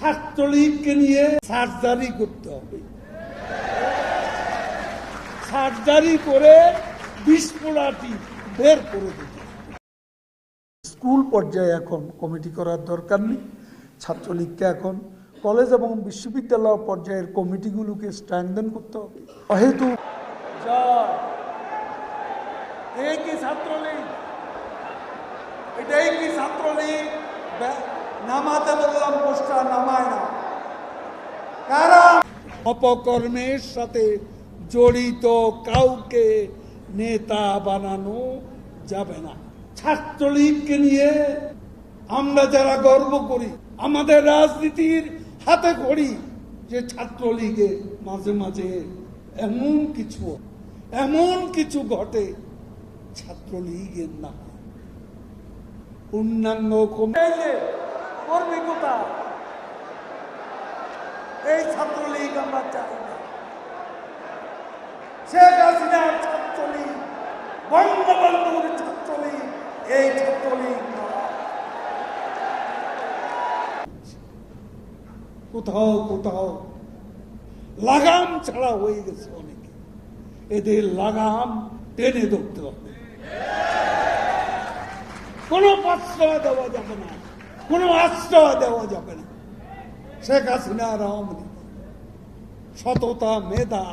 ছাত্রলীগকে নিয়ে সার্জারি করতে হবে। সার্জারি করে বিস্ফোরাটি বের করে দিতে স্কুল পর্যায়ে এখন কমিটি করার দরকার নেই। ছাত্রলীগকে এখন কলেজ এবং বিশ্ববিদ্যালয় পর্যায়ের কমিটিগুলোকে স্ট্রেংথেন করতে হবে। অহেতু কি ছাত্রলীগ? এটাই কি ছাত্রলীগ? নামাতে বললাম পোস্টার অপকর্মের সাথে জড়িত কাউকে নেতা বানানো যাবে না। ছাত্রলীগকে নিয়ে আমরা যারা গর্ব করি, আমাদের রাজনীতির হাতে করি যে ছাত্রলীগে মাঝে মাঝে এমন কিছু এমন কিছু ঘটে ছাত্রলীগের পূর্ণাঙ্গ কমে কর্মী কোথা এই ছাত্রলীগ আমরা চাই না। শেখ হাসিনার ছাত্রলীগ, বঙ্গবন্ধুর ছাত্রলীগ, এই ছাত্রলীগ। কোথাও কোথাও লাগাম ছাড়া হয়ে গেছে অনেকে। এদের লাগাম টেনে ধরতে হবে। কোনো প্রশ্রয় দেওয়া যাবে না, কোনো আশ্রয় দেওয়া যাবে না। শেখ হাসিনার আওয়ামী সততা, মেধা,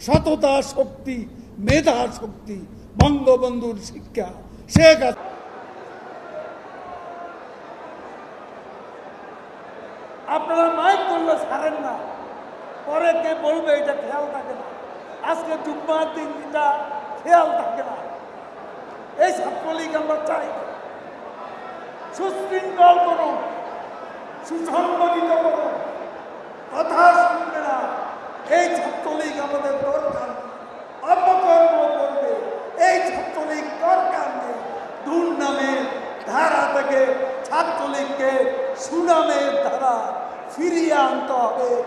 সততা, শক্তি, মেধা, শক্তি, বঙ্গবন্ধুর শিক্ষা, শেখ হাসিনা আপনারা মাইক করলে ছাড়েন না। পরে কে বলবে এটা খেয়াল থাকে না। আজকে জুম্মার দিন এটা খেয়াল থাকে না। এই ছাত্রলীগ আমরা চাই। সুশৃঙ্খল করুন। সুসংগঠিত করো। কথা শুনবে না। এই ছাত্রলীগ আমাদের দরকার। অপকর্ম করবে। এই ছাত্রলীগ দরকার নেই। দুর্নামের ধারা থেকে ছাত্রলীগকে সুনামের ধারা ফিরিয়ে আনতে হবে।